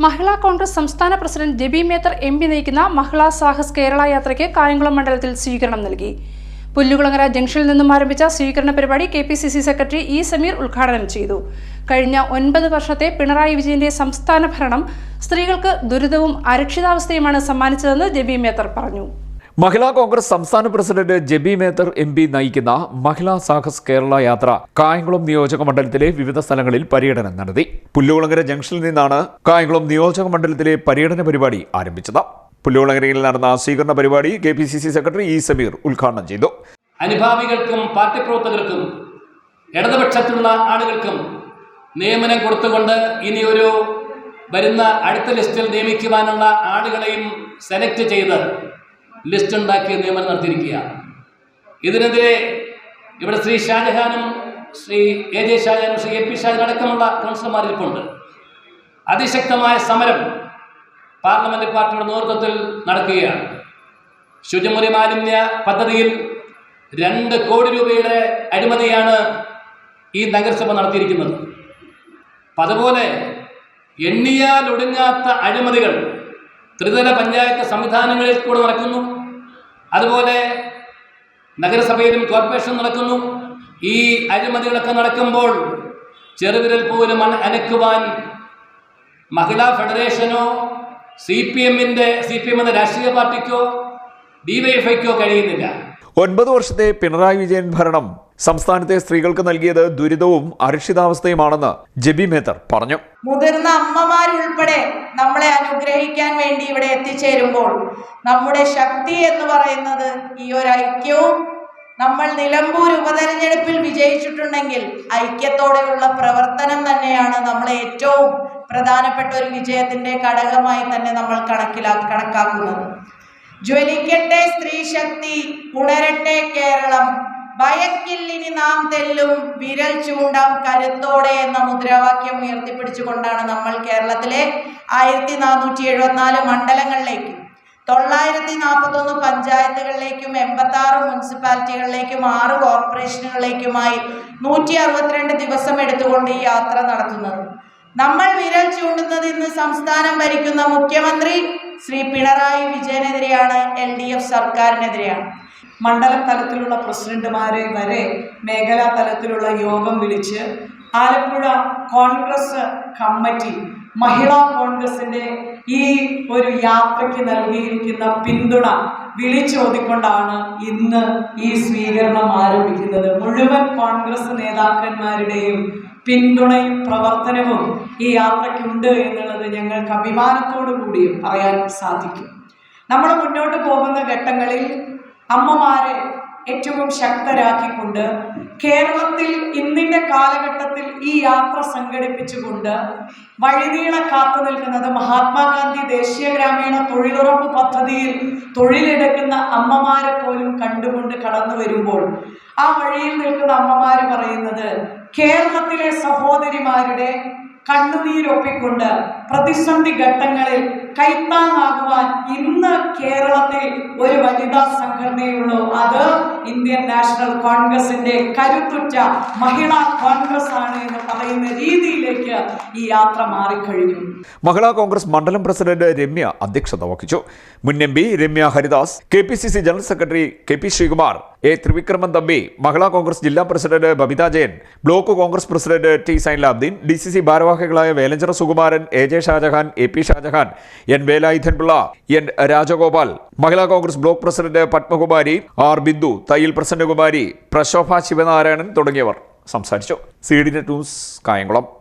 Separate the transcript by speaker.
Speaker 1: മഹിളാ കോൺഗ്രസ് സംസ്ഥാന president Jebi Mather M P നയിക്കുന്ന മഹിളാ സാഹസ് കേരള യാത്രയ്ക്ക് കായംകുളം മണ്ഡലത്തിൽ സ്വീകരണം നൽകി. പുല്ലുകുളങ്ങര ജംഗ്ഷനിൽ നിന്നും ആരംഭിച്ച സ്വീകരണ പരിപാടി K P C C secretary E Sameer ഉദ്ഘാടനം ചെയ്തു. കഴിഞ്ഞ ഒൻപത് വർഷത്തെ പിണറായി വിജയന്റെ സംസ്ഥാന ഭരണം സ്ത്രീകൾക്ക് ദുരിതവും അരക്ഷിതാവസ്ഥയുമാണ് സമ്മാനിച്ചതെന്ന് ജെബി മേത്തർ പറഞ്ഞു.
Speaker 2: മഹിളാ കോൺഗ്രസ് സംസ്ഥാന president Jebi Mather M P നയിക്കുന്ന മഹിളാ സാഹസ് കേരള യാത്ര കായംകുളം നിയോജക മണ്ഡലത്തിലെ വിവിധ സ്ഥലങ്ങളിൽ പര്യടനം നടത്തി. പുല്ലുകുളങ്ങര ജംഗ്ഷനിൽ നിന്നാണ് കായംകുളം നിയോജക മണ്ഡലത്തിലെ പര്യടന പരിപാടി ആരംഭിച്ചത്. പുല്ലുകുളങ്ങരയിൽ നടന്ന സ്വീകരണ പരിപാടി K P C C secretary E Sameer ഉദ്ഘാടനം ചെയ്തു.
Speaker 3: അനുഭാവികൾക്കും പാർട്ടി പ്രവർത്തകർക്കും ഇടതുപക്ഷത്തുള്ള ആളുകൾക്കും നിയമനം കൊടുത്തുകൊണ്ട് ഇനി ഒരു വരുന്ന അടുത്ത ലിസ്റ്റിൽ നിയമിക്കുവാനുള്ള ആളുകളെയും സെലക്ട് ചെയ്ത് ലിസ്റ്റ് ഉണ്ടാക്കിയ നിയമനം നടത്തിയിരിക്കുക. ഇതിനെതിരെ ഇവിടെ ശ്രീ ഷാജഹാനും ശ്രീ എ ജെ ഷാജഹാനും ശ്രീ എ പി ഷാജഹാൻ അടക്കമുള്ള കൗൺസിലർമാർ അതിശക്തമായ സമരം പാർലമെന്റ് പാർട്ടിയുടെ നേതൃത്വത്തിൽ നടക്കുകയാണ്. ശുചിമുറി മാലിന്യ പദ്ധതിയിൽ രണ്ട് കോടി രൂപയുടെ അഴിമതിയാണ് ഈ നഗരസഭ നടത്തിയിരിക്കുന്നത്. അതുപോലെ എണ്ണിയാൽ ഒടുങ്ങാത്ത അഴിമതികൾ ത്രിതല പഞ്ചായത്ത് സംവിധാനങ്ങളിൽ കൂടെ നടക്കുന്നു. അതുപോലെ നഗരസഭയിലും കോർപ്പറേഷൻ നടക്കുന്നു. ഈ അഴിമതികളൊക്കെ നടക്കുമ്പോൾ ചെറുവിരൽ പോലും അനക്കുവാൻ മഹിളാ ഫെഡറേഷനോ സി പി എമ്മിന്റെ സി പി എം എന്ന രാഷ്ട്രീയ പാർട്ടിക്കോ ഡിവൈഎഫ്ഐക്കോ കഴിയുന്നില്ല.
Speaker 2: ഒൻപത് വർഷത്തെ പിണറായി വിജയൻ ഭരണം സംസ്ഥാനത്തെ സ്ത്രീകൾക്ക് നൽകിയത് ദുരിതവും അരക്ഷിതാവസ്ഥയുമാണെന്ന് ജെബി മേത്തർ പറഞ്ഞു.
Speaker 4: മുതിർന്ന അമ്മമാരുൾപ്പെടെ നമ്മളെ അനുഗ്രഹിക്കാൻ വേണ്ടി ഇവിടെ എത്തിച്ചേരുമ്പോൾ നമ്മുടെ ശക്തി എന്ന് പറയുന്നത് ഈ ഒരു ഐക്യവും നമ്മൾ നിലമ്പൂർ ഉപതെരഞ്ഞെടുപ്പിൽ വിജയിച്ചിട്ടുണ്ടെങ്കിൽ ഐക്യത്തോടെയുള്ള പ്രവർത്തനം തന്നെയാണ് നമ്മളെ ഏറ്റവും പ്രധാനപ്പെട്ട ഒരു വിജയത്തിന്റെ ഘടകമായി തന്നെ നമ്മൾ കണക്കിലാ കണക്കാക്കുന്നത്. ജ്വലിക്കട്ടെ സ്ത്രീ ശക്തി ഉണരട്ടെ കേരളം. ഭയക്കില്ലിനി നാം തെല്ലും വിരൽ ചൂണ്ടാം കരുത്തോടെ എന്ന മുദ്രാവാക്യം ഉയർത്തിപ്പിടിച്ചുകൊണ്ടാണ് നമ്മൾ കേരളത്തിലെ ആയിരത്തി നാനൂറ്റി എഴുപത്തിനാല് മണ്ഡലങ്ങളിലേക്കും തൊള്ളായിരത്തി നാൽപ്പത്തൊന്ന് പഞ്ചായത്തുകളിലേക്കും എൺപത്തി ആറ് മുനിസിപ്പാലിറ്റികളിലേക്കും ആറ് കോർപ്പറേഷനുകളിലേക്കുമായി നൂറ്റി അറുപത്തിരണ്ട് ദിവസം എടുത്തുകൊണ്ട് ഈ യാത്ര നടത്തുന്നത്. നമ്മൾ വിരൽ ചൂണ്ടുന്നത് ഇന്ന് സംസ്ഥാനം ഭരിക്കുന്ന മുഖ്യമന്ത്രി ശ്രീ പിണറായി വിജയനെതിരെയാണ് എൽ ഡി എഫ് സർക്കാരിനെതിരെയാണ്.
Speaker 5: മണ്ഡലം തലത്തിലുള്ള പ്രസിഡന്റുമാരെ വരെ മേഖലാ തലത്തിലുള്ള യോഗം വിളിച്ച് ആലപ്പുഴ കോൺഗ്രസ് കമ്മിറ്റി മഹിളാ കോൺഗ്രസിന്റെ ഈ ഒരു യാത്രയ്ക്ക് നൽകിയിരിക്കുന്ന പിന്തുണ വിളിച്ചോതിക്കൊണ്ടാണ് ഇന്ന് ഈ സ്വീകരണം ആരംഭിക്കുന്നത്. മുഴുവൻ കോൺഗ്രസ് നേതാക്കന്മാരുടെയും പിന്തുണയും പ്രവർത്തനവും ഈ യാത്രയ്ക്കുണ്ട് എന്നുള്ളത് ഞങ്ങൾക്ക് അഭിമാനത്തോടു കൂടിയും പറയാൻ സാധിക്കും. നമ്മൾ മുന്നോട്ട് പോകുന്ന ഘട്ടങ്ങളിൽ അമ്മമാരെ ഏറ്റവും ശക്തരാക്കിക്കൊണ്ട് കേരളത്തിൽ ഇന്നിന്റെ കാലഘട്ടത്തിൽ ഈ യാത്ര സംഘടിപ്പിച്ചുകൊണ്ട് വഴിനീള കാത്തു നിൽക്കുന്നത് മഹാത്മാഗാന്ധി ദേശീയ ഗ്രാമീണ തൊഴിലുറപ്പ് പദ്ധതിയിൽ തൊഴിലെടുക്കുന്ന അമ്മമാരെ പോലും കണ്ടുകൊണ്ട് കടന്നു വരുമ്പോൾ ആ വഴിയിൽ നിൽക്കുന്ന അമ്മമാർ പറയുന്നത് കേരളത്തിലെ സഹോദരിമാരുടെ കണ്ണുനീരൊപ്പിക്കൊണ്ട് പ്രതിസന്ധി ഘട്ടങ്ങളിൽ കൈത്താങ്ങാകുവാൻ ഇന്ന് കേരളത്തിൽ ഒരു വനിതാ സംഘടനയുള്ളൂ. അത് ഇന്ത്യൻ നാഷണൽ കോൺഗ്രസിന്റെ കരുത്തുറ്റ മഹിളാ കോൺഗ്രസ് ആണ് എന്ന് ഈ യാത്ര മാറിക്കഴിഞ്ഞു.
Speaker 2: മഹിളാ കോൺഗ്രസ് മണ്ഡലം പ്രസിഡന്റ് രമ്യ അധ്യക്ഷത വഹിച്ചു. മുൻ M P Ramya Haridas K P C C general secretary K P Sreekumar A Thrivikraman Thampi Mahila Congress ജില്ലാ president Babitha Jayan block Congress president T Sainulabdeen D C C ഭാരവാഹികളായ Velanchira Sukumaran A J Shajahan A P Shajahan N Velayudhan Pillai N Rajagopal Mahila Congress block president Padmakumari R Bindu Thayyil Prasannakumari Prashobha Sivanarayanan തുടങ്ങിയവർ സംസാരിച്ചു. C D news Kayamkulam.